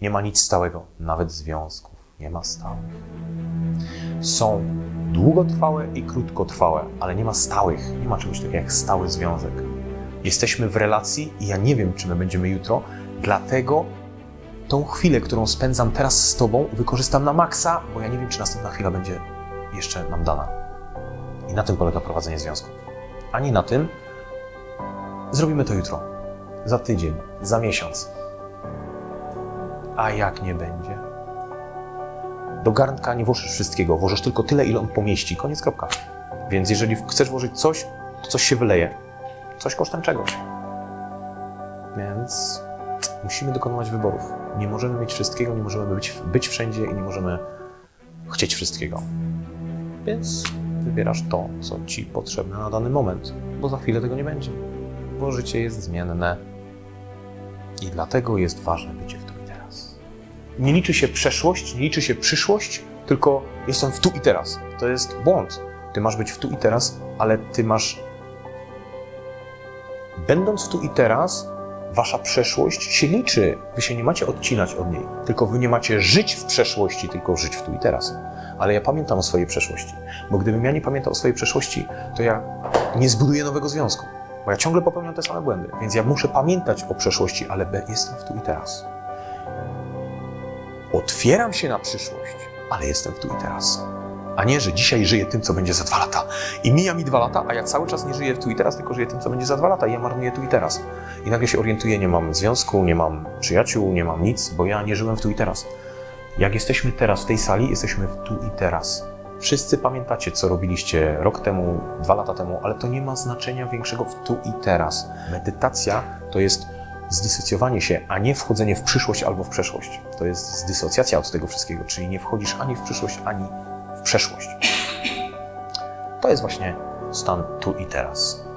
Nie ma nic stałego, nawet związków nie ma stałych. Są długotrwałe i krótkotrwałe, ale nie ma stałych. Nie ma czegoś takiego jak stały związek. Jesteśmy w relacji i ja nie wiem, czy my będziemy jutro, dlatego tą chwilę, którą spędzam teraz z Tobą, wykorzystam na maksa, bo ja nie wiem, czy następna chwila będzie jeszcze nam dana. I na tym polega prowadzenie związku. Ani na tym, zrobimy to jutro, za tydzień, za miesiąc. A jak nie będzie? Do garnka nie włożysz wszystkiego, włożysz tylko tyle, ile on pomieści. Koniec, kropka. Więc jeżeli chcesz włożyć coś, to coś się wyleje. Coś kosztem czegoś. Więc musimy dokonywać wyborów. Nie możemy mieć wszystkiego, nie możemy być, być wszędzie i nie możemy chcieć wszystkiego. Więc wybierasz to, co ci potrzebne na dany moment, bo za chwilę tego nie będzie. Bo życie jest zmienne i dlatego jest ważne bycie w teraz. Nie liczy się przeszłość, nie liczy się przyszłość, tylko jestem w tu i teraz. To jest błąd. Ty masz być w tu i teraz, ale ty masz. Będąc w tu i teraz, wasza przeszłość się liczy. Wy się nie macie odcinać od niej, tylko wy nie macie żyć w przeszłości, tylko żyć w tu i teraz. Ale ja pamiętam o swojej przeszłości, bo gdybym ja nie pamiętał o swojej przeszłości, to ja nie zbuduję nowego związku, bo ja ciągle popełniam te same błędy. Więc ja muszę pamiętać o przeszłości, ale jestem w tu i teraz. Otwieram się na przyszłość, ale jestem w tu i teraz. A nie, że dzisiaj żyję tym, co będzie za dwa lata. I mija mi dwa lata, a ja cały czas nie żyję tu i teraz, tylko żyję tym, co będzie za dwa lata. I ja marnuję tu i teraz. I nagle się orientuję, nie mam związku, nie mam przyjaciół, nie mam nic, bo ja nie żyłem w tu i teraz. Jak jesteśmy teraz w tej sali, jesteśmy w tu i teraz. Wszyscy pamiętacie, co robiliście rok temu, dwa lata temu, ale to nie ma znaczenia większego w tu i teraz. Medytacja to jest zdysocjowanie się, a nie wchodzenie w przyszłość albo w przeszłość. To jest zdysocjacja od tego wszystkiego, czyli nie wchodzisz ani w przyszłość, ani w przeszłość. To jest właśnie stan tu i teraz.